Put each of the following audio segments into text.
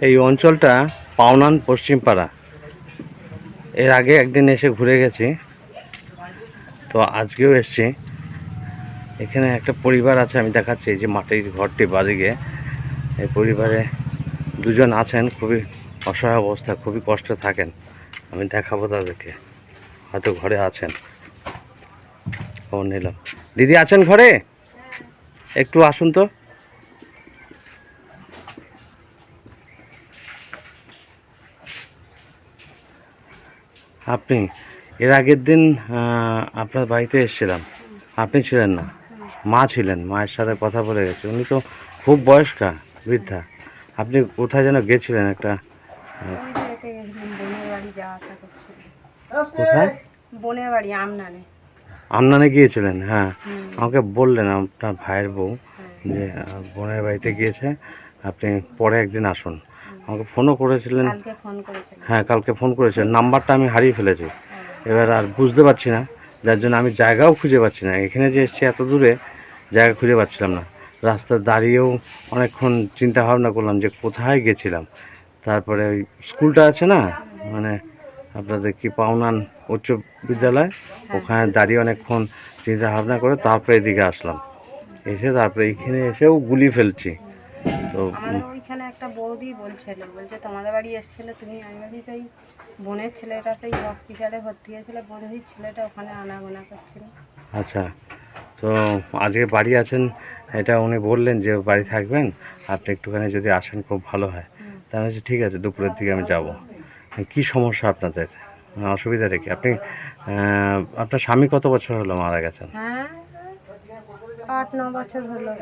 এই অঞ্চলটা পাওনান পশ্চিমপাড়া। এর আগে একদিন এসে ঘুরে গেছি। তো আজকেও এসছি। এখানে একটা পরিবার আছে, আমি দেখাচ্ছি। এই যে মাটির ঘরটি বাদিকে। এই পরিবারে দুজন আছেন, খুবই অসহায় অবস্থা, খুবই কষ্ট থাকেন। আমি দেখাবো তাদেরকে। হয়তো ঘরে আছেন। খবর নিলাম। দিদি আছেন ঘরে? একটু আসুন তো। আপনি এর আগের দিন আপনার বাড়িতে এসেছিলাম। আপনি ছিলেন না। মা ছিলেন মায়ের সাথে কথা বলে গেছে। উনি তো খুব বয়স্কা বৃদ্ধা। আপনি কোথায় যেন গেছিলেন একটা কোথায়? বোনের বাড়ি আমনানে। আমনানে গিয়েছিলেন হ্যাঁ। আমাকে বললেন আপনার ভাইয়ের বউ যে বোনের বাড়িতে গিয়েছে। আপনি পরে একদিন আসুন। আমাকে ফোনও করেছিলেন। কালকে ফোন করেছিলাম হ্যাঁ কালকে ফোন করেছিলেন। নাম্বারটা আমি হারিয়ে ফেলেছি। এবার আর বুঝতে পারছি না যার জন্য আমি জায়গাও খুঁজে পাচ্ছি না। এখানে যে এসছি এত দূরে জায়গা খুঁজে পাচ্ছিলাম না। রাস্তায় দাঁড়িয়েও অনেকক্ষণ চিন্তা ভাবনা করলাম যে কোথায় গেছিলাম। তারপরে ওই স্কুলটা আছে না মানে আপনাদের কি পাওনান উচ্চ বিদ্যালয়? ওখানে দাঁড়িয়ে অনেকক্ষণ চিন্তা ভাবনা করে তারপরে এদিকে আসলাম। এসে তারপরে এইখানে এসেও গুলি ফেলছি। তো ওইখানে একটা বৌদি বলছিল বলছে তোমাদের বাড়ি এসেছিল তুমি আমি বলি তাই বোনের ছেলেটা তাই হসপিটালে ভর্তি হয়েছিল বন্ধুর ছেলেটা ওখানে আনাগোনা করছিল। আচ্ছা তো আজকে বাড়ি আছেন এটা উনি বললেন যে বাড়ি থাকবেন আপনি একটুখানি যদি আসেন খুব ভালো হয়। তাহলে ঠিক আছে দুপুরের দিকে আমি যাব। কি সমস্যা আপনাদের? মানে অসুবিধা রেখে আপনি আপনার স্বামী কত বছর হলো মারা গেছেন? হ্যাঁ আট ন বছর হলো।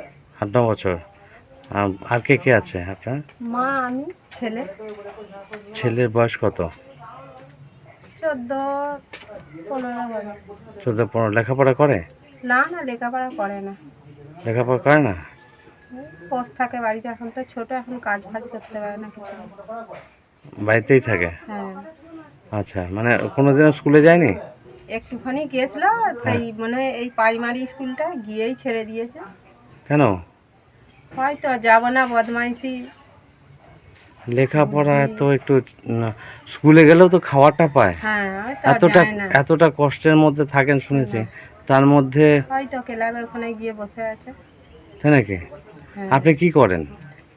আট ন বছর। আর কে কে আছে? আপনার মা আমি ছেলে। ছেলের বয়স কত? চোদ্দ পনেরো চোদ্দ পনেরো। লেখাপড়া করে? না না লেখাপড়া করে না। লেখাপড়া করে না? পোস্ট থাকে বাড়িতে। এখন তো ছোট এখন কাজ ফাজ করতে পারে না কিছু। বাড়িতেই থাকে? হ্যাঁ। আচ্ছা মানে কোনোদিনও স্কুলে যায়নি? একটুখানি গিয়েছিল সেই মানে এই প্রাইমারি স্কুলটা গিয়েই ছেড়ে দিয়েছে। কেন? হয়তো যাব না বদমাইশি। লেখাপড়া তো একটু স্কুলে গেলেও তো খাওয়াটা পায়। হ্যাঁ এতটা এতটা কষ্টের মধ্যে থাকেন শুনেছি। তার মধ্যে হয়তো ক্লাবের ওখানে গিয়ে বসে আছে। তাই নাকি? হ্যাঁ। আপনি কি করেন?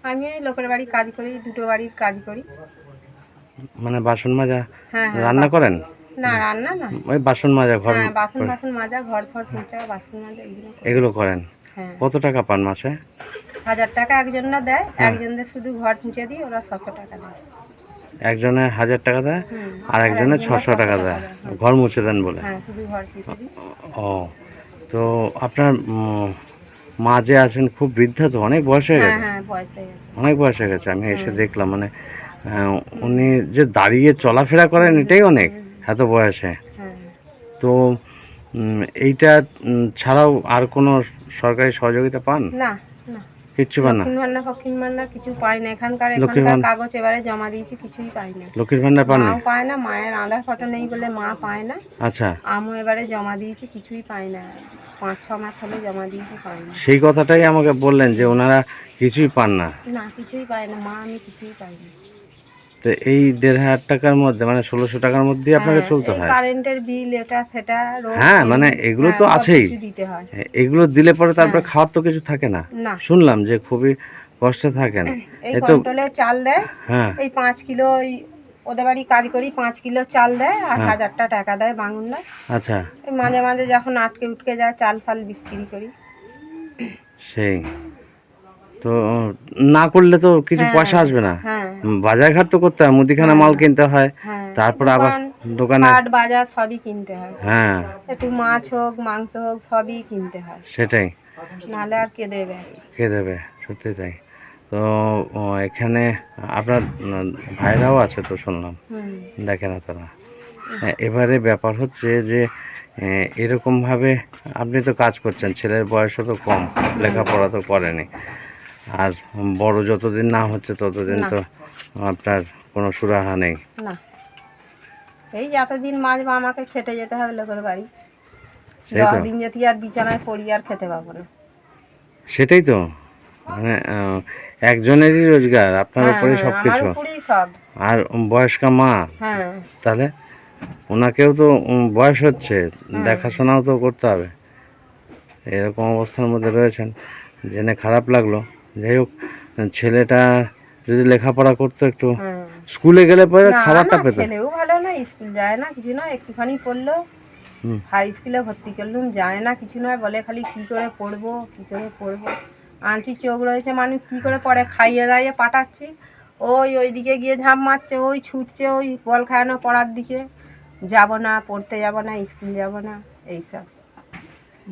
আমি লোকের বাড়ি কাজ করি দুটো বাড়ির কাজ করি। মানে বাসন মাজা হ্যাঁ রান্না করেন? না রান্না না। ওই বাসন মাজা ঘর বাসন বাসন মাজা ঘর ফর বাসন মাজা এগুলো করেন? কত টাকা পান মাসে? হাজার টাকা একজনরা দেয় একজনদের শুধু ঘর মুছে দিই ওরা ছশো টাকা দেয়। একজনে হাজার টাকা দেয় আর একজনে ছশো টাকা দেয়। ঘর মুছে দেন বলে। হ্যাঁ ও তো আপনার মা যে আছেন খুব বৃদ্ধা তো অনেক বয়স হয়ে হ্যাঁ গেছে? হ্যাঁ গেছে। অনেক বয়স হয়ে গেছে আমি এসে দেখলাম মানে উনি যে দাঁড়িয়ে চলাফেরা করেন এটাই অনেক এত বয়সে। তো এইটা ছাড়াও আর কোনো সরকারি সহযোগিতা পান? না না কিচ্ছু পান না। দক্ষিণ ভান্ডার ফক্ষিণ ভান্ডার কিছু পাই না। এখানকার লক্ষ্মীর এখানকার ভান্ডার- কাগজ এবারে জমা দিয়েছি কিছুই পাই না। লক্ষ্মীর ভান্ডার পান না? পায় না মায়ের আধার ফটো নেই বলে মা পায় না। আচ্ছা। আমও এবারে জমা দিয়েছি কিছুই পাই না। পাঁচ ছ মাস হলে জমা দিয়েছি পাই না। সেই কথাটাই আমাকে বললেন যে ওনারা কিছুই পান না। না কিছুই পায় না। মা আমি কিছুই পাই না তো এই দেড় হাজার টাকার মধ্যে মানে ষোলোশো টাকার মধ্যেই আপনাকে চলতে হয়। কারেন্টের বিল এটা সেটা হ্যাঁ মানে এগুলো তো হ্যাঁ, আছেই। হয়। এগুলো দিলে পরে তারপরে খাওয়ার তো কিছু থাকে না। না। শুনলাম যে খুবই কষ্টে থাকেন। এই এ তো কন্ট্রোলে চাল দেয় হ্যাঁ। এই পাঁচ কিলো ওই ওদের বাড়ি কাজ করি পাঁচ কিলো চাল দেয় আর হ্যাঁ। হাজারটা টাকা দেয় বাঙুনরা আচ্ছা। এই মাঝে মাঝে যখন আটকে উঠকে যায় চাল ফাল বিক্রি করি। সেই। তো না করলে তো কিছু পয়সা আসবে না। হ্যাঁ। বাজার ঘাট তো করতে হয় মুদিখানা মাল কিনতে হয় হ্যাঁ তারপর আবার দোকানে হাট বাজার সবই কিনতে হয়। হ্যাঁ। একটু মাছ হোক মাংস হোক সবই কিনতে হয়। সেটাই। নাহলে আর কে দেবে? কে দেবে? সত্যি তাই। তো এখানে আপনার ভাইরাও আছে তো শুনলাম। দেখে না তারা। হ্যাঁ, এবারে ব্যাপার হচ্ছে যে এরকমভাবে আপনি তো কাজ করছেন ছেলের বয়সও তো কম লেখাপড়া তো করেনি। আর বড় যতদিন না হচ্ছে ততদিন। তো আপনার কোনো সুরাহা নেই। না। এই যতদিন মাছ বা আমাকে খেটে যেতে হবে লোকের বাড়ি। দিন যদি আর বিছানায় পড়ি আর খেতে পাবো না। সেটাই তো। মানে একজনেরই রোজগার আপনার হ্যাঁ, উপরে হ্যাঁ, সব কিছু। আর বয়স্ক মা হ্যাঁ। তাহলে ওনাকেও তো বয়স হচ্ছে দেখাশোনাও তো করতে হবে। এরকম অবস্থার মধ্যে রয়েছেন জেনে খারাপ লাগল। যাই হোক ছেলেটা যদি লেখাপড়া করতো একটু স্কুলে গেলে পরে খাবারটা না, পেত। ছেলেও ভালো না স্কুল যায় না কিছু না একটুখানি পড়ল। হাই স্কুলে ভর্তি করলুম যায় না কিছু নয় বলে খালি কি করে পড়ব কি করে পড়ব। আনছি চোখ রয়েছে মানুষ কি করে পড়ে খাইয়ে দাইয়ে পাঠাচ্ছি। ওই ওই দিকে গিয়ে ঝাঁপ মারছে ওই ছুটছে ওই বল খায়ানো পড়ার দিকে। যাব না পড়তে যাব না স্কুল যাব না এইসব।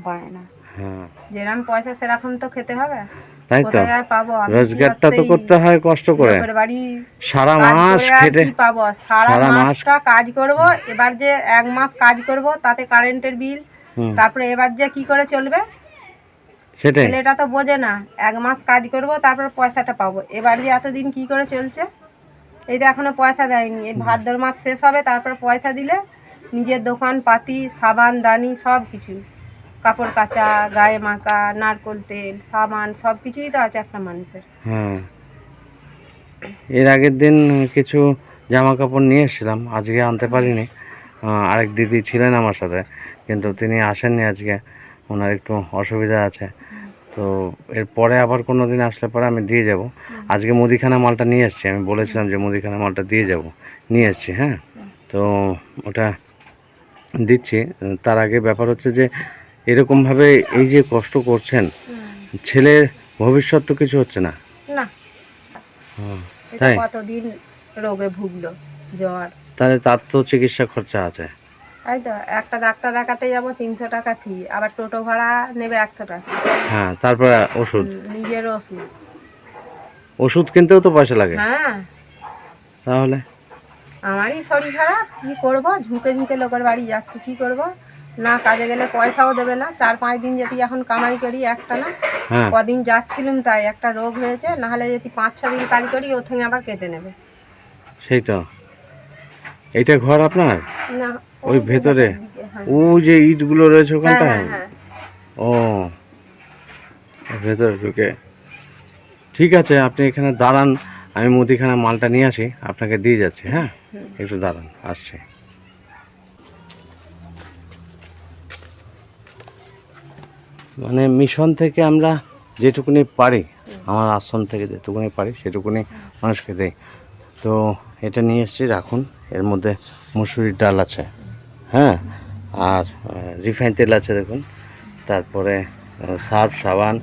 বায়না। হ্যাঁ। যেরকম পয়সা সেরকম তো খেতে হবে। তাই তো? রোজগারটা তো করতে হয় কষ্ট করে। সারা মাস খেটে পাবো? সারা মাসটা কাজ করব এবার যে এক মাস কাজ করব তাতে কারেন্টের বিল তারপরে এবার যে কি করে চলবে? সেটাই। ছেলেটা তো বোঝে না এক মাস কাজ করব তারপর পয়সাটা পাবো। এবার যে এতদিন কি করে চলছে? এই তো এখনও পয়সা দেয়নি। এই ভাদ্র মাস শেষ হবে তারপর পয়সা দিলে নিজের দোকান পাতি সাবান দানি সব কিছু কাপড় কাচা, গায়ে মাখা, নারকোল তেল, সাবান সব কিছুই তো আছে একটা মানুষের। হ্যাঁ এর আগের দিন কিছু জামা কাপড় নিয়ে এসেছিলাম, আজকে আনতে পারিনি। আরেক দিদি ছিলেন আমার সাথে, কিন্তু তিনি আসেননি আজকে, ওনার একটু অসুবিধা আছে। তো এরপরে আবার কোনো দিন আসলে পরে আমি দিয়ে যাব। আজকে মুদিখানা মালটা নিয়ে এসেছি, আমি বলেছিলাম যে মুদিখানা মালটা দিয়ে যাব, নিয়ে এসেছি হ্যাঁ? তো ওটা দিচ্ছি। তার আগে ব্যাপার হচ্ছে যে এরকমভাবে এই যে কষ্ট করছেন ছেলের ভবিষ্যৎ তো কিছু হচ্ছে না। না। এটা তাই? কতদিন রোগে ভুগলো জ্বর। তাহলে তার তো চিকিৎসা খরচা আছে। তাই তো একটা ডাক্তার দেখাতে যাব তিনশো টাকা ফি আবার টোটো ভাড়া নেবে একশো টাকা। হ্যাঁ তারপরে ওষুধ? নিজের ওষুধ। ওষুধ কিনতেও তো পয়সা লাগে। হ্যাঁ। তাহলে? আমারই শরীর খারাপ কি করব? ঝুঁকে ঝুঁকে লোকের বাড়ি যাচ্ছি কি করব? না কাজে গেলে পয়সাও দেবে না। চার পাঁচ দিন যদি এখন কামাই করি একটা না হ্যাঁ। কদিন যাচ্ছিলাম তাই একটা রোগ হয়েছে নাহলে যদি পাঁচ ছ দিন কাজ করি ও থেকে আবার কেটে নেবে। সেই তো এইটা ঘর আপনার? না ওই ভেতরে? হ্যাঁ। ও যে ইটগুলো রয়েছে হ্যাঁ হ্যাঁ ও ভেতরে ঢুকে। ঠিক আছে আপনি এখানে দাঁড়ান আমি মুদিখানা মালটা নিয়ে আসি আপনাকে দিয়ে যাচ্ছি হ্যাঁ? একটু দাঁড়ান আসছি। মানে মিশন থেকে আমরা যেটুকুনি পারি, আমার আশ্রম থেকে যেটুকুনি পারি, সেটুকুনি মানুষকে দেই। তো এটা নিয়ে এসেছি, রাখুন, এর মধ্যে মুসুরির ডাল আছে হ্যাঁ? আর রিফাইন তেল আছে, দেখুন। তারপরে সার্ফ, সাবান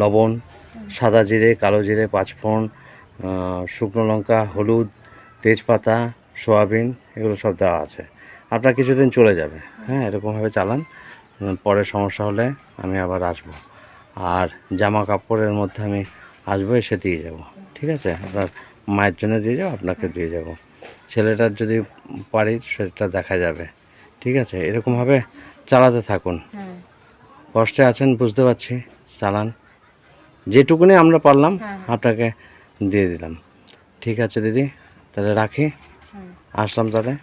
লবণ, সাদা জিরে, কালো জিরে, পাঁচফোড়ন শুকনো লঙ্কা, হলুদ, তেজপাতা, সোয়াবিন, এগুলো সব দেওয়া আছে। আপনার কিছুদিন চলে যাবে হ্যাঁ? এরকমভাবে চালান। পরে সমস্যা হলে আমি আবার আসব। আর জামা কাপড়ের মধ্যে আমি আসব এসে দিয়ে যাব। ঠিক আছে? আপনার মায়ের জন্য দিয়ে যাব আপনাকে দিয়ে যাব। ছেলেটার যদি পারি সেটা দেখা যাবে। ঠিক আছে? এরকমভাবে চালাতে থাকুন। হ্যাঁ। কষ্টে আছেন বুঝতে পারছি। চালান। যেটুকুনি আমরা পারলাম হ্যাঁ। আপনাকে দিয়ে দিলাম। ঠিক আছে দিদি? তাহলে রাখি। হ্যাঁ। আসলাম তাহলে।